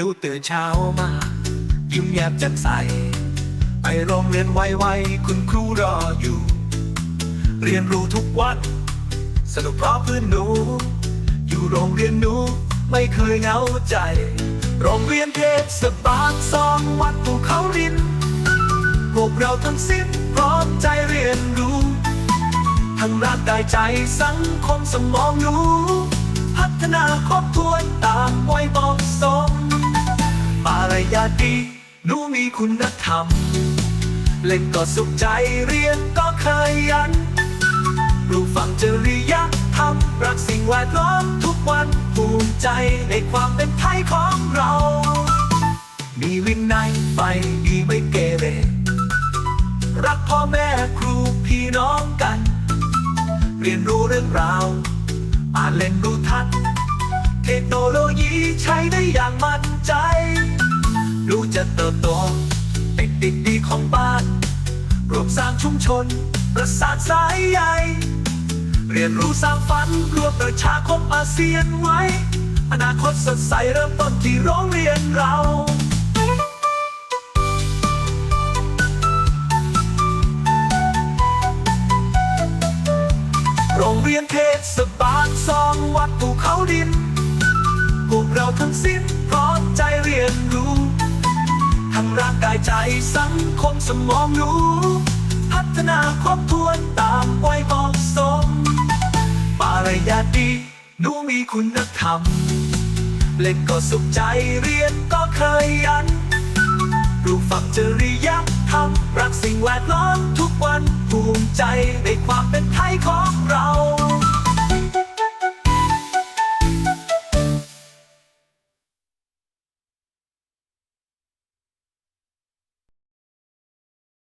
นูตื่นเช้ามา ยิ้มแย้มแจ่มใส ไปโรงเรียนไวๆคุณครูรออยู่ เรียนรู้ทุกวัน สนุกเพราะเพื่อนหนู อยู่โรงเรียนหนูไม่เคยเหงาใจ โรงเรียนเทศบาลสองวัดภูเขาดินพวกเราทั้งสิ้นพร้อมใจเรียนรู้ ทั้งร่างกายใจสังคมสมองรู้ พัฒนาครอบครัวตามวัยเหมาะสมารยาทดีหนูมีคุณธรรม เล่นก็สุขใจเรียนก็ขยันปลูกฝังจริยธรรมรักสิ่งแวดล้อมทุกวันภูมิใจในความเป็นไทยของเรา มีวินัยไปดีไม่เกเร รักพ่อแม่ครูพี่น้องกัน เรียนรู้เรื่องราว อ่านเล่นรู้ทัน เทคโนโลยีใช้ได้ จะเติบโตเป็นเด็กดีของบ้านรวมสร้างชุมชน ประสานสายใยเรียนรู้สร้างฝันรวมประชาคมอาเซียนไว้ อนาคตสดใสเริ่มต้นที่โรงเรียนเราโรงเรียนเทศบาลสองวัดภูเขาดินพวกเราทั้งสิ้ ร่างกายใจสังคมสมองรู้ พัฒนาครบครัวตามวัยเหมาะสมมารยาดีหนูมีคุณธรรม เล่นก็สุขใจเรียนก็เคยยันปลูกฝังจริยธรรมรักสิ่งแวดล้อมทุกวันภูมิใจในความเป็นไทยของเรา